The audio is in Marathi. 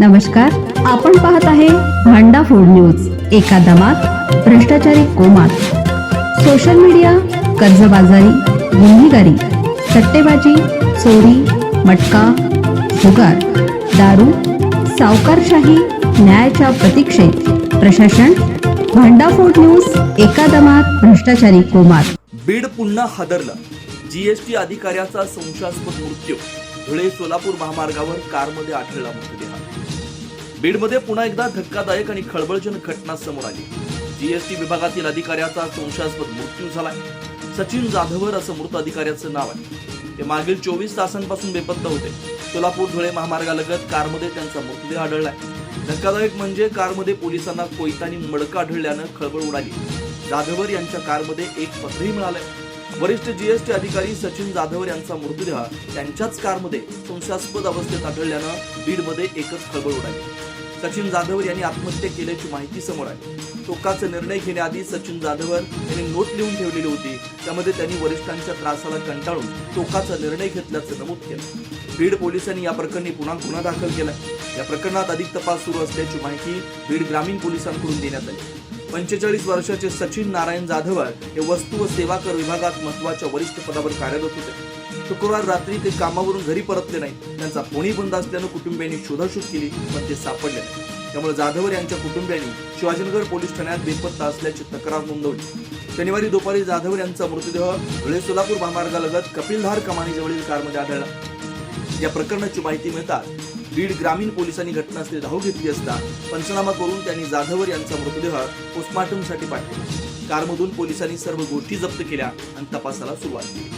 नमस्कार आपण पाहत आहे भांडा फोड न्यूज एका दमात भ्रष्टाचारी कोमात. सोशल मीडिया कर्जबाजारी गुन्हेगारी सट्टेबाजी चोरी मटका जुगार दारू सावकारशाही न्यायाच्या प्रतीक्षेत. प्रशासन भांडाफोड न्यूज एका दमात भ्रष्टाचारी कोमात. बीड पुन्हा हादरलं. जीएसटी अधिकाऱ्याचा संशयास्पद मृत्यू. धुळे सोलापूर महामार्गावर कारमध्ये आढळला मृतदेह. बीडमध्ये पुन्हा एकदा धक्कादायक आणि खळबळजनक घटना समोर आली. जीएसटी विभागातील अधिकाऱ्याचा संशयास्पद मृत्यू झालाय सचिन जाधवर असं मृत अधिकाऱ्याचं नाव आहे. ते मागील चोवीस तासांपासून बेपत्ता होते. सोलापूर धुळे महामार्गालगत कारमध्ये त्यांचा मृतदेह आढळलाय धक्कादायक म्हणजे कारमध्ये पोलिसांना कोयतानी मडकं आढळल्यानं खळबळ उडाली. जाधवर यांच्या कारमध्ये एक पत्रही मिळालंय. वरिष्ठ जीएसटी अधिकारी सचिन जाधवर यांचा मृतदेह त्यांच्याच कारमध्ये संशयास्पद अवस्थेत आढळल्यानं बीडमध्ये एकच खळबळ उडाली. सचिन जाधवर यांनी आत्महत्या केल्याची माहिती समोर आहे टोकाचा निर्णय घेण्याआधी सचिन जाधवर यांनी नोट लिहून ठेवलेली होती. त्यामध्ये त्यांनी वरिष्ठांच्या त्रासाला कंटाळून टोकाचा निर्णय घेतल्याचं नमूद केलं. बीड पोलिसांनी या प्रकरणी पुन्हा गुन्हा दाखल केला या प्रकरणात अधिक तपास सुरू असल्याची माहिती बीड ग्रामीण पोलिसांकडून देण्यात आली. पंचेचाळीस वर्षाचे सचिन नारायण जाधवर हे वस्तू व सेवा कर विभागात महत्त्वाच्या वरिष्ठ पदावर कार्यरत होते. शुक्रवार रात्री ते कामावरून घरी परतले नाही त्यांचा फोनही बंद असल्यानं कुटुंबियांनी शोधाशोध केली पण ते सापडले नाही त्यामुळे जाधवर यांच्या कुटुंबियांनी शिवाजीनगर पोलीस ठाण्यात बेपत्ता असल्याची तक्रार नोंदवली. शनिवारी दुपारी जाधवर यांचा मृतदेह धुळे सोलापूर महामार्गालगत कपिलधार कमानीजवळील कारमध्ये आढळला. या प्रकरणाची माहिती मिळताच बीड ग्रामीण पोलिसांनी घटनास्थळी धाव घेतली असता पंचनामा करून त्यांनी जाधवर यांचा मृतदेह पोस्टमार्टमसाठी पाठवला. कारमधून पोलिसांनी सर्व गोष्टी जप्त केल्या आणि तपासाला सुरुवात केली.